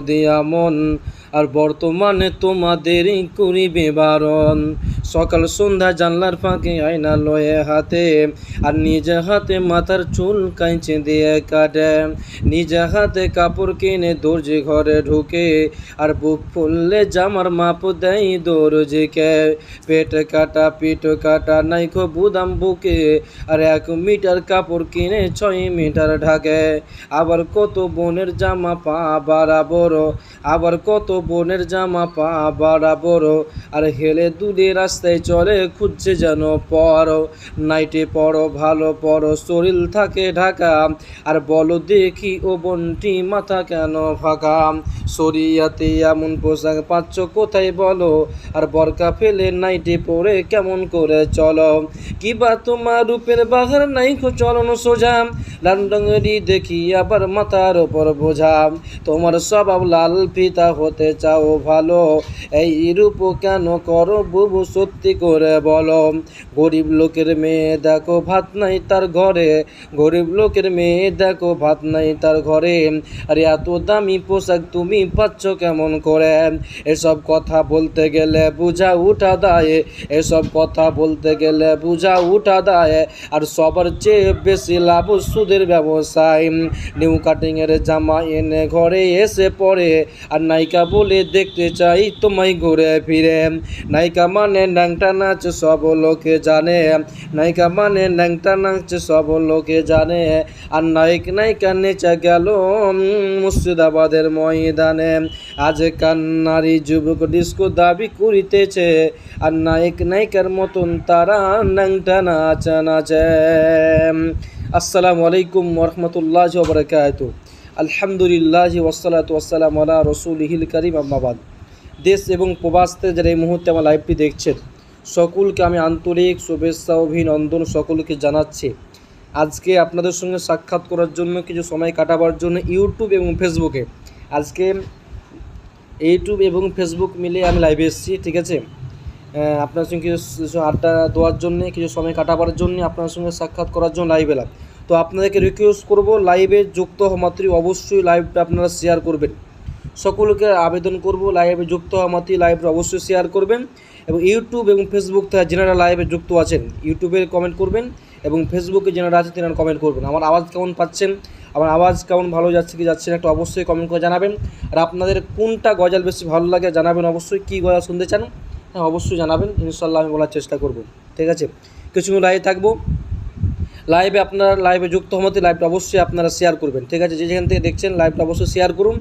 দিয়া মন আর বর্তমানে তোমাদেরই করিবে বারণ। সকাল সন্ধ্যা জানলার ফাঁকে আয়না লয়ে হাতে, আর নিজে হাতে মাথার চুল কাঁচে দিয়ে কাটে। নিজে হাতে কাপড় কিনে দর্জি ঘরে ঢুকে, আর বুক ফুললে জামার মাপ দেয় দর্জিকে। পেট কাটা পিঠ কাটা নাইখো বুদাম বুকে, আর এক মিটার কাপড় কিনে ছয় মিটার ঢাকে। আবার কত বোনের জামা পা বাড়াবড় আবার কত বোনের জামা পা বাড়া বড় আর হেলে দুলে রাস্তায় চলে, খুঁজছে যেন পর। নাইটে পড়ো, ভালো পড়ো, শরীর থাকে ঢাকা, আর বলো দেখি ও বনটি মাথা কেন ফাঁকা? সরিয়াতে এমন পোশাক পাচ্ছ, কোথায় বলো? আর বরকা ফেলে নাইটে পরে কেমন করে চলো? কিবা তোমার রূপের বাঘার নাই চলন সোজা। লান্ডঙ্গরি দেখি আবার মাথার ওপর বোঝা। তোমার স্বভাব লাল, পিতা হতে চাও ভালো, এই রূপ কেন করো বুবু? সত্যি করে বলো। গরিব লোকের মেয়ে দেখো ভাত নাই তার ঘরে, গরিব লোকের মেয়ে দেখো ভাত নাই তার ঘরে। আর এত দামি পোশাক তুমি পাচ্ছ কেমন করে? এসব কথা বলতে গেলে বুঝা উঠা দেয়, এসব কথা বলতে গেলে বুঝা উঠা দেয়। আর সবার চেয়ে বেশি লাভ সুদের ব্যবসায়। নিউ কাটিংয়ের জামা এনে ঘরে এসে পড়ে, আর নায়িকা বলে দেখতে চাই তোমায় ঘুরে ফিরে। নায়িকা মানে ন্যাংটা নাচ, সব লোকে জানে। নায়িকা মানে ন্যাংটা নাচ, সব লোকে জানে। আর নায়ক নায়িকা নেচা গেল মুর্শিদাবাদের ময়দানে। আজ কান্নারি যুবক ডিস্কো দাবি করিতেছে, আর নায়ক নায়িকার মতন তারা ন্যাংটা নাচ নাচে। আসসালামু আলাইকুম রহমতুল্লাহ বরকাত আলহামদুলিল্লাহ ওসালাত ওয়াসালাম আলা রসুলহিল করিম আম্মাবাদ দেশ এবং প্রবাস থেকে যারা এই মুহূর্তে আমার লাইভটি দেখছেন, সকলকে আমি আন্তরিক শুভেচ্ছা, অভিনন্দন সকলকে জানাচ্ছি। আজকে আপনাদের সঙ্গে সাক্ষাৎ করার জন্য কিছু সময় কাটাবার জন্য ইউটিউব এবং ফেসবুকে। আজকে ইউটিউব এবং ফেসবুক মিলে আমি লাইভে এসেছি, ঠিক আছে? আপনার সঙ্গে কিছু আড্ডা দেওয়ার জন্য, কিছু সময় কাটাবার জন্য আপনার সঙ্গে সাক্ষাৎ করার জন্য লাইভ এলাম। তো আপনাদেরকে রিকোয়েস্ট করব লাইভে যুক্ত হওয়া মাত্রই অবশ্যই লাইভটা আপনারা শেয়ার করবেন। সকলকে আবেদন করব লাইভে যুক্ত হওয়া মাত্রই লাইভটা অবশ্যই শেয়ার করবেন এবং ইউটিউব এবং ফেসবুক থেকে যেনারা লাইভে যুক্ত আছেন ইউটিউবে কমেন্ট করবেন এবং ফেসবুকে যেনারা আছেন তেনারা কমেন্ট করবেন। আমার আওয়াজ কেমন পাচ্ছেন? আমার আওয়াজ কেমন ভালো যাচ্ছে কি যাচ্ছে একটু অবশ্যই কমেন্ট করে জানাবেন। আর আপনাদের কোনটা গজাল বেশি ভালো লাগে জানাবেন অবশ্যই, কী গজাল শুনতে চান? হ্যাঁ অবশ্যই জানাবেন। ইনশাল্লাহ আমি বলার চেষ্টা করব। ঠিক আছে? কিছুক্ষণ লাইভে থাকব। লাইভে আপনারা লাইভে যুক্ত হমতে লাইভটা অবশ্যই আপনারা শেয়ার করবেন। ঠিক আছে? যে যেখান থেকে দেখছেন লাইভটা অবশ্যই শেয়ার করুন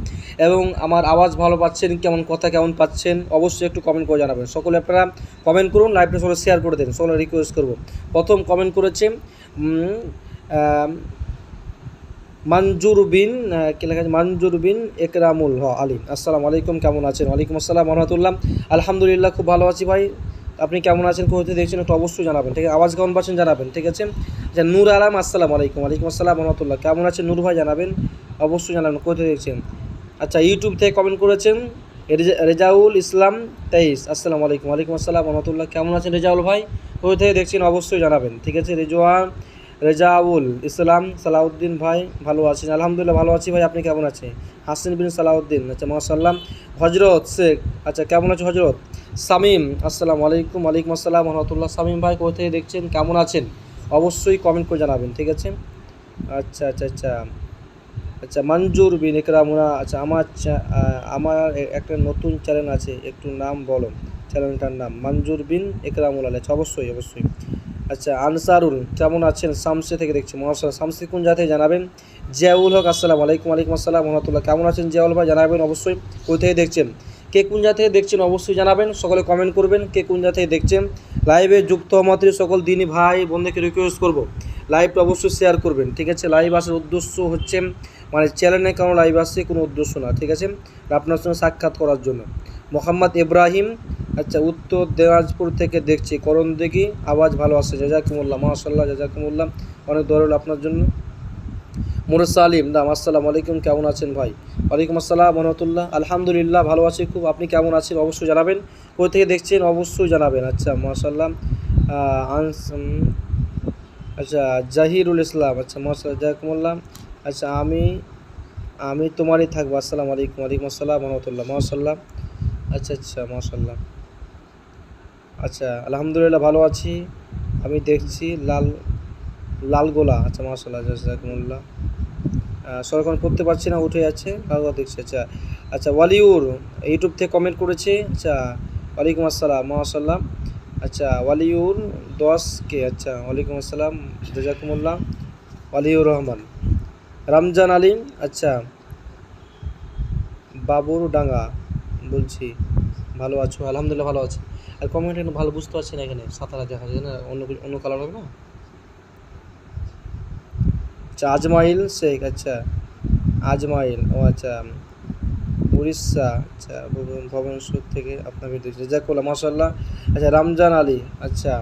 এবং আমার আওয়াজ ভালো পাচ্ছেন, কেমন কথা কেমন পাচ্ছেন, অবশ্যই একটু কমেন্ট করে জানাবেন। সকলে আপনারা কমেন্ট করুন লাইভটা সকলে শেয়ার করে দেন সকলে রিকোয়েস্ট করব। প্রথম কমেন্ট করেছে মঞ্জুর বিন লেখা আছে? মঞ্জুর বিন একরামুল হ, আলী। আসসালামু আলাইকুম, কেমন আছেন? ওয়ালাইকুম আসসালাম রহমতুল্লাহ। আলহামদুলিল্লাহ, খুব ভালো আছি ভাই। আপনি কেমন আছেন কোথায় দেখছেন, একটু অবশ্যই জানাবেন, ঠিক আছে? আওয়াজ কেমন পাচ্ছেন জানাবেন, ঠিক আছে? আচ্ছা নূর আলাম, আসসালামু আলাইকুম। ওয়ালাইকুম আসসালাম রহমতুল্লাহ। কেমন আছেন, নূর ভাই, জানাবেন? অবশ্যই জানাবেন কোথায় দেখছেন? আচ্ছা ইউটিউব থেকে কমেন্ট করেছেন রেজাউল ইসলাম তেইশ। আসসালামু আলাইকুম, ওয়ালাইকুম আসসালাম রহমতুল্লাহ। কেমন আছেন, রেজাউল ভাই? কোথা থেকে দেখছেন, অবশ্যই জানাবেন, ঠিক আছে? রেজওয়ান, রেজাউল ইসলাম, সালাউদ্দিন ভাই, ভালো আছেন? আলহামদুলিল্লাহ, ভালো আছি ভাই, আপনি কেমন আছেন? হাসিন বিন সালাউদ্দিন আচ্ছা মাসাল্লাম হজরত শেখ আচ্ছা কেমন আছে হজরত সামিম, আসসালামু আলাইকুম, ওয়ালাইকুম আসসালাম, রহমতুল্লাহ। সামিম ভাই, কোথা থেকে দেখছেন? কেমন আছেন? অবশ্যই কমেন্ট করে জানাবেন, ঠিক আছে? আচ্ছা আচ্ছা আচ্ছা। আচ্ছা মঞ্জুর বিন ইকরামুনা। আচ্ছা আমার আমার একটা নতুন চ্যানেল আছে, একটু নাম বলো। চ্যানেলটার নাম, মঞ্জুর বিন ইকরামুল আলী আচ্ছা অবশ্যই অবশ্যই। আচ্ছা আনসারুল, কেমন আছেন? শামসে থেকে দেখছি মহাশয় শামসি কোন জাতে জানাবেন? জিয়াউল হক, আসসালামু আলাইকুম আলাইকুম আসসালাম, রহমতুল্লাহ। কেমন আছেন জিয়াউল ভাই? জানাবেন, অবশ্যই। কোথায় দেখছেন? কে কোন জাতে দেখছেন অবশ্যই জানাবেন, সকলে কমেন্ট করবেন কে কোন জাতে দেখছেন। লাইভে যুক্ত মাত্র সকল দিনই ভাই বন্ধুকে রিকোয়েস্ট করব। লাইভটা অবশ্যই শেয়ার করবেন, ঠিক আছে? লাইভ আসার উদ্দেশ্য হচ্ছে মানে চ্যানেলে কারও লাইভ আসছে, কোনো উদ্দেশ্য না, ঠিক আছে? আপনার সঙ্গে সাক্ষাৎ করার জন্য। মোহাম্মদ ইব্রাহিম আচ্ছা উত্তর দিনাজপুর থেকে দেখছি। করণ দেখি, আওয়াজ ভালো আসছে। জাজাকুমুল্লাহ মাশাল্লাহ জাজাকুমুল্লাহ। অনেক দরল আপনার জন্য। মুরসা আলিম দাম আসসালামু আলাইকুম কেমন আছেন ভাই? ওয়ালাইকুম আসসালাম রহমতুল্লাহ। আলহামদুলিল্লাহ ভালো আছি খুব আপনি কেমন আছেন অবশ্যই জানাবেন। কোথা থেকে দেখছেন অবশ্যই জানাবেন। আচ্ছা উম, আচ্ছা জাহিরুল ইসলাম আচ্ছা মাশাল্লাহ জাকুমুল্লাহ আচ্ছা আমি আমি তোমারই থাকব আসসালামু আলাইকুম ওয়ালাইকুম আসসালাম রহমতুল্লাহ মাসাল্লাহ আচ্ছা আচ্ছা মাশাল্লাহ আচ্ছা আলহামদুলিল্লাহ ভালো আছি। আমি দেখছি লাল লালগোলা আচ্ছা মাশাল্লাহ জাজাকুমুল্লাহ। সরকার পড়তে পারছি না, উঠে যাচ্ছে লালগোলা দেখছি আচ্ছা। আচ্ছা ওয়ালিউর ইউটিউব থেকে কমেন্ট করেছে আচ্ছা ওয়ালাইকুম আসসালাম মাশাল্লাহ আচ্ছা ওয়ালিউর দশ কে আচ্ছা ওয়ালাইকুম আসসালাম, জাজাকুমুল্লাহ, ওয়ালিউর রহমান। রমজান আলিম আচ্ছা। বাবুর ডাঙ্গা বলছি, ভালো আছো? আলহামদুলিল্লাহ, ভালো আছি। আর কমেন্ট ভালো বুঝতে পারছি না এখানে, সাঁতারা দেখা যায় না, অন্য অন্য কালার হবে না? আচ্ছা আজমাইল শেখ আচ্ছা আজমাইল, ও আচ্ছা উড়িষ্যা আচ্ছা ভুবন- ভুবনেশ্বর থেকে আপনার ভিডিও দেখছি। জাকুল্লাহ মাসাল্লাহ আচ্ছা রামজান আলী আচ্ছা।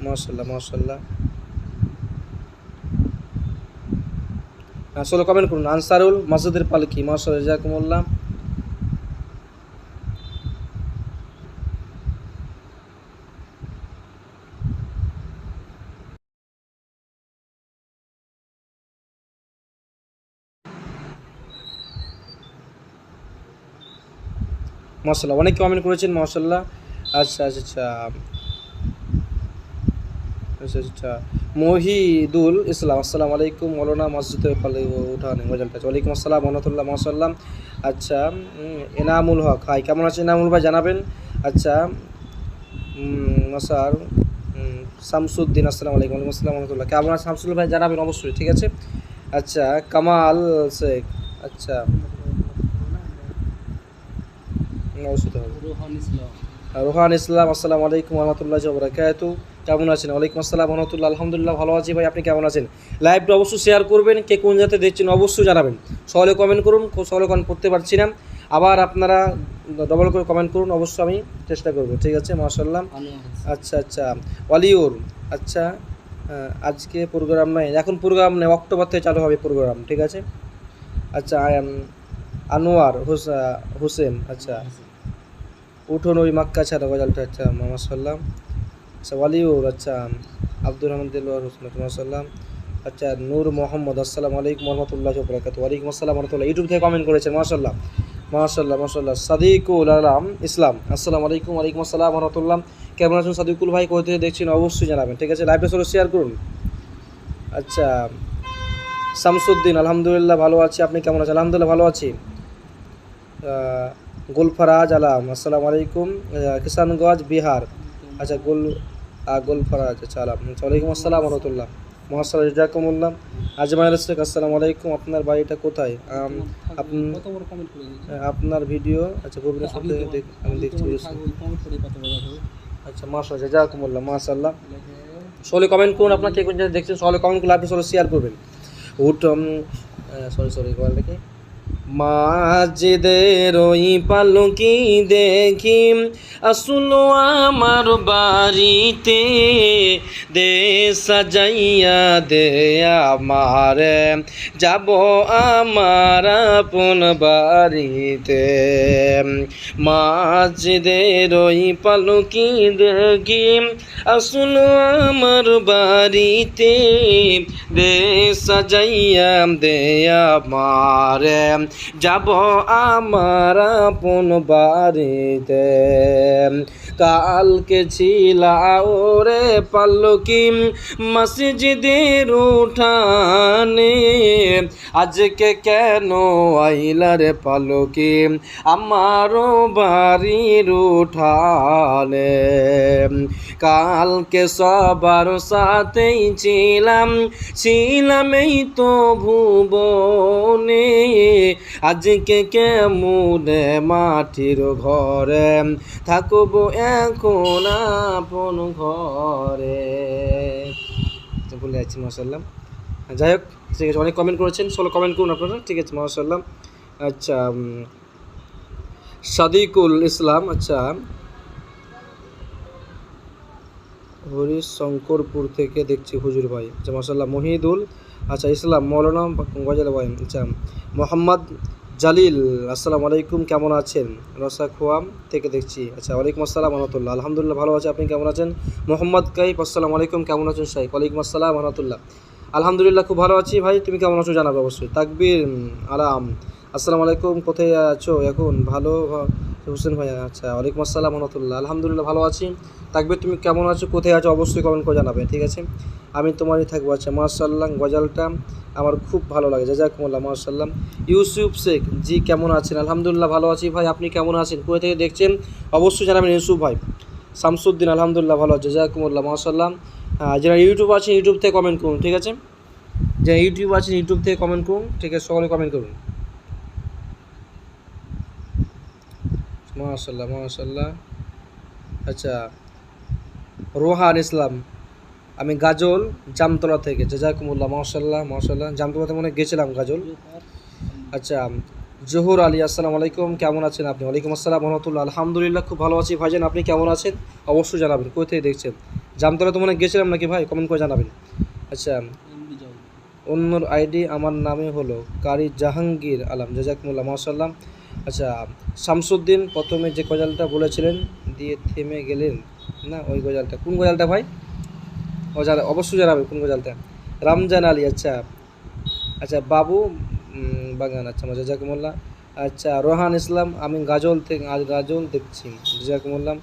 মাসাল্লাহ মাসাল্লাহ আসলে কমেন্ট করুন। আনসারুল মাসুদের পালকি মাসাল্লাহ জাকুমুল্লাহ। মাসাল্লাহ অনেক কমেন্ট করেছেন মাসাল্লাহ আচ্ছা আচ্ছা আচ্ছা। আচ্ছা আচ্ছা। মহিদুল ইসলাম আসসালামু আলাইকুম। মৌলানা মসজিদে উঠানে ওয়ালাইকুম আসসালাম রহমতুল্লাহ মাসাল্লাম আচ্ছা এনামুল হক হাই কেমন আছেন এনামুল ভাই জানাবেন? আচ্ছা উম, শামসুদ্দিন আসসালামু আলাইকুম ওয়ালাইকুম আসসালাম রহমতুল্লাহ। কেমন শামসুল ভাই? জানাবেন অবশ্যই ঠিক আছে? আচ্ছা কামাল শেখ আচ্ছা। তো হবে। রোহান ইসলাম। আসসালামু আলাইকুম রহমতুল্লাহ বরাকাত। কেমন আছেন? ওয়ালাইকুম আসসালাম রহমতুল্লাহ আলহামদুলিল্লাহ ভালো আছি ভাই আপনি কেমন আছেন? লাইভটা অবশ্যই শেয়ার করবেন কে কোন জাতে দেখছেন অবশ্যই জানাবেন। সহলে কমেন্ট করুন কো- সহলে কমেন্ট করতে পারছি না। আবার আপনারা ডবল করে কমেন্ট করুন অবশ্যই আমি চেষ্টা করব ঠিক আছে? মাশাল্লাহ আচ্ছা আচ্ছা। ওয়ালিউর আচ্ছা আজকে প্রোগ্রাম নাই। এখন প্রোগ্রাম নেই অক্টোবর থেকে চালু হবে প্রোগ্রাম ঠিক আছে? আচ্ছা আই এম আনোয়ার হুস- হোসেন আচ্ছা। উঠোন ওই মাক্কা ছাড়া গজালটা আচ্ছা মাসাল্লাহ আচ্ছা ওয়ালিউর আচ্ছা আব্দুর রহমান দিলওয়ার হোসেন মাসাল্লাহ আচ্ছা নূর মোহাম্মদ, আসসালামু আলাইকুম রহমতুল্লাহ বরাকাত ওয়ালাইকুম আসসালাম রহমতুল্লাহ ইউটিউব থেকে কমেন্ট করেছেন মাসাল্লাহ মাশাল্লাহ মাশাল্লাহ সাদিকুল আলাম ইসলাম, আসসালামু আলাইকুম, ওয়ালাইকুম আসসালাম রহমতুল্লাহ কেমন আছেন সাদিকুল ভাই? কোথা থেকে দেখছেন? অবশ্যই জানাবেন, ঠিক আছে? লাইভে সরো শেয়ার করুন। আচ্ছা শামসুদ্দিন, আলহামদুলিল্লাহ, ভালো আছি। আপনি কেমন আছেন? আলহামদুলিল্লাহ, ভালো আছি। গুলফরাজ আলাম আসসালামু আলাইকুম কিষানগঞ্জ বিহার। আচ্ছা গুল গুলফরাজ আচ্ছা আলাম। আচ্ছা, ওয়ালাইকুম আসসালাম রহমতুল্লাহ। মহাসাল জাকুমুল্লাহ আজমাইল শেখ আসসালামু আলাইকুম। আপনার বাড়িটা কোথায়? আপনার ভিডিও আচ্ছা ভুবনেশ্বর আমি দেখছি আচ্ছা মাশাআল্লাহ। সকলে কমেন্ট করুন আপনার কে কোন দেখছেন? সকলে কমেন্ট করলে আপনি সকলে শেয়ার করবেন। উঠম সরি সরি কি মাঝদের ওই পালকি দেখি। আসলো আমার বাড়িতে দে সাজাইয়া দে আমার। যাব আমার আপন বাড়িতে। মাঝদের ওই পালকি দেখি। আসলো আমার বাড়িতে দে সাজাইয়া দে আমার। যাব আমার আপন বাড়িতে। কালকে ছিলা ওরে পাল্লকি মসজিদের উঠানে। আজকে কেন আইলা রে পালকি আমারও বাড়ির উঠানে। কালকে সবার সাথেই ছিলাম ছিলাম এই তো ভুবনে। আজকে কেমন মাটির ঘরে থাকব এখন আপন ঘরে। ভুলে যাচ্ছি মাসাল্লাম যাই হোক, ঠিক আছে, অনেক কমেন্ট করেছেন সলো কমেন্ট করুন আপনারা, ঠিক আছে মাসাল্লাম আচ্ছা সাদিকুল ইসলাম আচ্ছা। হরিশঙ্করপুর থেকে দেখছি হুজুর ভাই আচ্ছা মাসাল্লাহ মহিদুল আচ্ছা ইসলাম, মৌলানা গজাল ভাই আচ্ছা মোহাম্মদ জালিল, আসসালামু আলাইকুম, কেমন আছেন? রসা খোয়াম থেকে দেখছি। আচ্ছা ওয়ালাইকুম আসসালাম, রহমতুল্লাহ। আলহামদুলিল্লাহ, ভালো আছে। আপনি কেমন আছেন? মোহাম্মদ কাইফ, আসসালামু আলাইকুম, কেমন আছেন শাইখ ওয়ালাইকুম আসসালাম, রহমতুল্লাহ। আলহামদুলিল্লাহ, খুব ভালো আছি। ভাই, তুমি কেমন আছো? জানাব অবশ্যই। তাকবির আলাম আসসালামু আলাইকুম কোথায় আছো? এখন ভালো? হোসেন ভাই আচ্ছা ওয়ালাইকুম আসসালাম রহমতুল্লাহ। আলহামদুলিল্লাহ ভালো আছি। তাকবীর তুমি কেমন আছো? কোথায় আছো? অবশ্যই কমেন্ট করে জানাবে ঠিক আছে? আমি তোমারই থাকব আচ্ছা মার্শাল্লাহ গজালটা আমার খুব ভালো লাগে জাজাকুমুল্লাহ মার্শাল্লাহ ইউসুফ শেখ জি কেমন আছেন? আলহামদুলিল্লাহ ভালো আছি ভাই আপনি কেমন আছেন? কোথা থেকে দেখছেন? অবশ্যই জানাবেন ইউসুফ ভাই। শামসুদ্দিন আলহামদুলিল্লাহ ভালো আছে জাজাকুমুল্লাহ মার্শাল্লাহ আহ, যারা ইউটিউব আছে ইউটিউব থেকে কমেন্ট করুন ঠিক আছে? যারা ইউটিউব আছে ইউটিউব থেকে কমেন্ট করুন ঠিক আছে? সকলে কমেন্ট করুন। মাশাল্লাহ মাশাল্লাহ আচ্ছা রোহান ইসলাম, আমি গাজল জামতলা থেকে, জাজাকুমুল্লাহ মাশাল্লাহ মাশাল্লাহ জামতলাতে মনে গেছিলাম গাজল। আচ্ছা জহুর আলী, আসসালামু আলাইকুম, কেমন আছেন আপনি? ওয়ালাইকুম আসসালাম, রহমতুল্লাহ। আলহামদুলিল্লাহ, খুব ভালো আছি। ভাইজান, আপনি কেমন আছেন? অবশ্যই জানাবেন কোথায় থেকে দেখছেন? জামতলা তো মনে গেছিলাম নাকি ভাই? কমেন্ট করে জানাবেন। আচ্ছা অন্যর আইডি আমার নামে হলো কারি জাহাঙ্গীর আলম, জাজাকুমুল্লাহ মাসাল্লাম আচ্ছা শামসুদ্দিন প্রথমে যে গজালটা বলেছিলেন, দিয়ে থেমে গেলেন, না, ওই গজালটা। কোন গজালটা ভাই? গজাল অবশ্যই জানাবে কোন গজালটা। রামজান আলী আচ্ছা। আচ্ছা বাবু বাগান আচ্ছা আমার জাজাকুমুল্লাহ। আচ্ছা রোহান ইসলাম, আমি গাজল থেকে, আজ গাজল দেখছি, জাজাকুমুল্লাহ।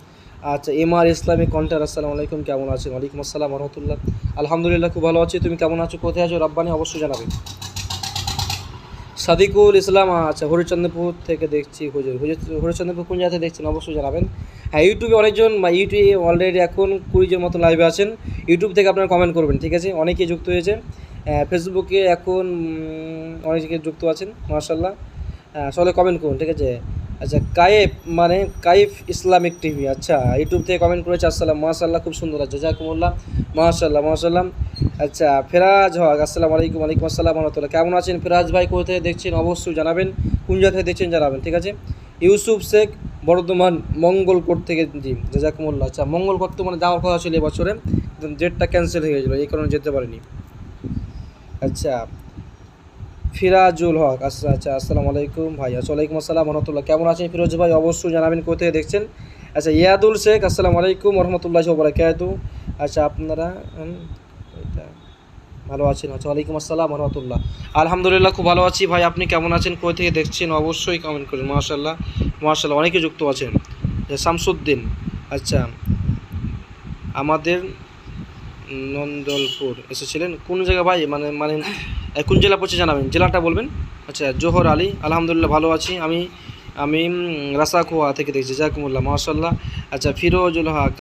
আচ্ছা এম আর ইসলামী কন্টার আসসালামু আলাইকুম, কেমন আছেন? ওয়ালাইকুম আসসালাম রহমতুল্লাহ। আলহামদুলিল্লাহ, খুব ভালো আছি। তুমি কেমন আছো? কোথায় আছো? রব্বানি, অবশ্যই জানাবে সাদিকুল ইসলাম আচ্ছা হরিচন্দ্রপুর থেকে দেখছি হুজুর। হুজুর হরিচন্দ্রপুর কোন জায়গাতে দেখছেন? অবশ্যই জানাবেন। হ্যাঁ ইউটিউবে অনেকজন বা ইউটিউবে অলরেডি এখন কুড়িজন মতো লাইভে আছেন। ইউটিউব থেকে আপনারা কমেন্ট করবেন ঠিক আছে? অনেকেই যুক্ত হয়েছে। ফেসবুকে এখন উম, অনেকে যুক্ত আছেন মার্শাল্লাহ সকলে কমেন্ট করুন ঠিক আছে? আচ্ছা কায়েব মানে কাইফ ইসলামিক টিভি আচ্ছা ইউটিউব থেকে কমেন্ট করেছে, আসসালাম মাশাল্লাহ খুব সুন্দর আছে জাকুমুল্লাহ মাশাল্লাহ মাশাল্লাহ আচ্ছা ফেরাজ হক, আসসালাম আলাইকুম ওয়ালাইকুম আসসালাম রহমতুল্লাহ, কেমন আছেন? ফেরাজ ভাই কোথায় দেখছেন? অবশ্যই জানাবেন, কোন জায়গা থেকে দেখছেন জানাবেন, ঠিক আছে? ইউসুফ শেখ বর্ধমান মঙ্গলকোট থেকে জি জাজাকুমুল্লাহ আচ্ছা মঙ্গলকোট তো মানে যাওয়ার কথা ছিল এবছরে ডেটটা ক্যান্সেল হয়ে গেছিল, এই কারণে যেতে পারিনি। আচ্ছা ফিরাজুল হক। আচ্ছা আচ্ছা আসসালামু আলাইকুম ভাই। আচ্ছা ওয়ালাইকুম আসসালাম, রহমতুল্লাহ। কেমন আছেন ফিরোজ ভাই? অবশ্যই জানাবেন, কোথায় দেখছেন? আচ্ছা ইয়াদুল শেখ, আসসালামু আলাইকুম, রহমতুল্লাহ বরাকাতু আচ্ছা আপনারা ভালো আছেন? আচ্ছা ওয়ালাইকুম আসসালাম, রহমতুল্লাহ। আলহামদুলিল্লাহ, খুব ভালো আছি ভাই। আপনি কেমন আছেন কই থেকে দেখছেন? অবশ্যই কমেন্ট করুন। মাশাল্লাহ মাশাল্লাহ অনেকে যুক্ত আছেন। শামসুদ্দিন আচ্ছা আমাদের নন্দলপুর, এসেছিলেন? কোন জায়গা ভাই? মানে মানে কোন জেলা পড়ছে জানাবেন? জেলাটা বলবেন? আচ্ছা জোহর আলী, আলহামদুলিল্লাহ ভালো আছি। আমি আমি রাসাকুয়া রাসাখোয়া থেকে দেখছি, জাকুমুল্লাহ মাশাল্লাহ আচ্ছা ফিরোজুল হক